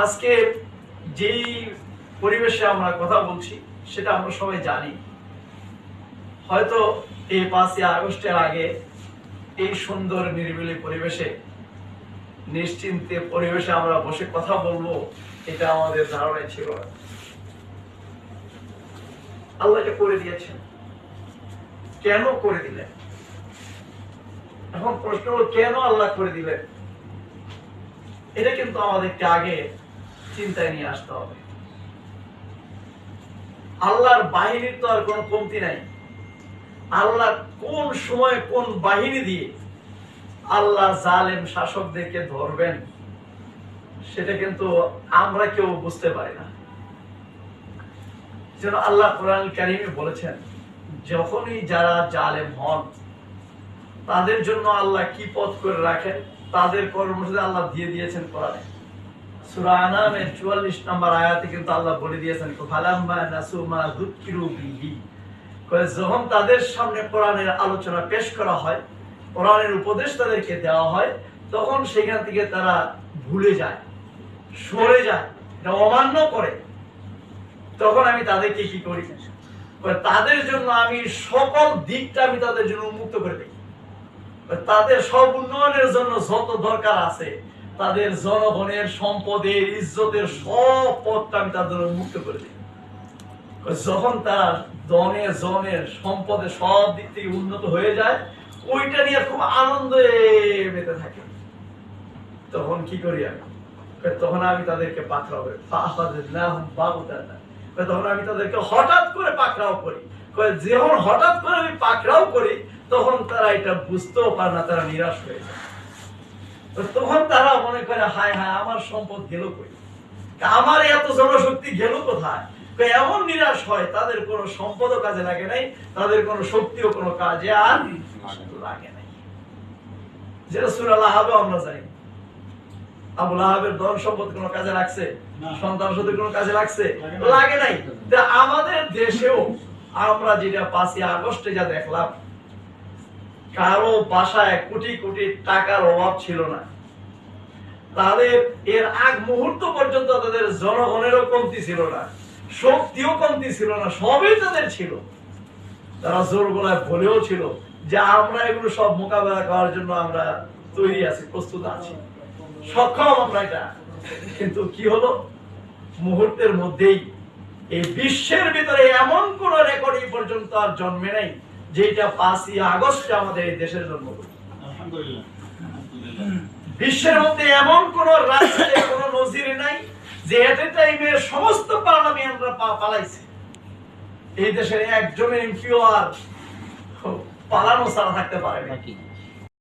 আজকে যেই পরিবেশে আমরা কথা বলছি, সেটা আমরা সবাই জানি। হয়তো এই পাঁচই আগস্টের আগে এই সুন্দর, নিরিবিলি পরিবেশে, নিশ্চিন্তে পরিবেশে আমরা বসে কথা বলব, এটা আমাদের ধারণায় ছিল আল্লাহ এটা করে দিয়েছেন। কেন করে দিলেন? এখন প্রশ্ন হলো, কেন আল্লাহ করে দিলেন? এটা কিন্তু আমাদেরকে আগে চিন্তায় নিয়ে আসতে হবে। আল্লাহর বাহিনীর তো আর কোনো কমতি নাই। আল্লাহ কোন সময় কোন বাহিনী দিয়ে আল্লাহ জালেম শাসকদেরকে ধরবেন, সেটা কিন্তু আমরা কেউ বুঝতে পারি না। যেন আল্লাহ কোরআন কারিমে বলেছেন, যখনই যারা জালেম হন, তাদের জন্য আল্লাহ কি পথ করে রাখেন? তাদের কর্মসূচি আল্লাহ দিয়ে দিয়েছেন কোরআনে। সূরা আনামের 44 নম্বর আয়াতে কিন্তু আল্লাহ বলে দিয়েছেন, ফালাম্মা নাসু যুকিরু বিহি। যখন তাদের সামনে কোরআনের আলোচনা পেশ করা হয়, কোরআনের উপদেশ তাদেরকে দেওয়া হয়, তখন সেখান থেকে তারা ভুলে যায়, সরে যায় অমান্য করে। তখন আমি তাদেরকে কি করি? তাদের জন্য আমি সকল দিকটা আমি তাদের জন্য উন্মুক্ত করে দিই। তাদের সব উন্নয়নের জন্য যত দরকার আছে, তাদের জনগণের সম্পদের, ইজ্জতের সব পথটা আমি তাদের মুক্ত করে দিই। যখন তারা দনে জনের সম্পদে সব দিক থেকে উন্নত হয়ে যায়, ওইটা নিয়ে খুব আনন্দে মেতে থাকে। তখন কি করি আমি? তখন আমি তাদেরকে পাকড়াও করি। ফাহাদিল্লাহুম বাগুতাতা। কয়, তখন আমি তাদেরকে হঠাৎ করে পাকড়াও করি। যখন হঠাৎ করে আমি পাকড়াও করি তখন তারা এটা বুঝতেও পারে না তারা নিরাশ হয়ে যায়। তখন তারা মনে করে হায় হায় আমার সম্পদ গেল কই? আমার এত জনশক্তি গেল কোথায়? এমন নিরাশ হয় তাদের কোনো সম্পদও কাজে লাগে নাই তাদের কোনো শক্তিও কোনো কাজে আর লাগে নাই। যেটা সুরাল আহাবে আমরা জানি আবুল আহাবের ধন সম্পদ কোনো কাজে লাগছে? সন্তান সাথে কোনো কাজে লাগছে? লাগে নাই। আমাদের দেশেও আমরা যেটা পাঁচই আগস্টে যা দেখলাম কারও বাসায় কোটি কোটি টাকার অভাব ছিল না। তাদের এর আগ মুহূর্ত পর্যন্ত তাদের জনগণেরও কমতি ছিল না, শক্তিও কমতি ছিল না, সবই তাদের ছিল। তারা জোর গলায় বলেও ছিল যে আমরা এগুলো সব মোকাবেলা করার জন্য আমরা তৈরি আছি, প্রস্তুত আছি। সক্ষম আমরা এটা। কিন্তু কি হলো? মুহূর্তের মধ্যেই এই বিশ্বের ভিতরে এমন কোন রেকর্ড এই পর্যন্ত আর জন্মে নাই। যেটা পাঁচই আগস্টে আমাদের এই দেশের জন্ম বিশ্বের মধ্যে এমন কোন রাষ্ট্রে কোন নজির নাই যে এট এ টাইমে সমস্ত পার্লামেন্টরা পা- পালাইছে। এই দেশের একজন এমপিও আর পালানো ছাড়া থাকতে পারে নাকি?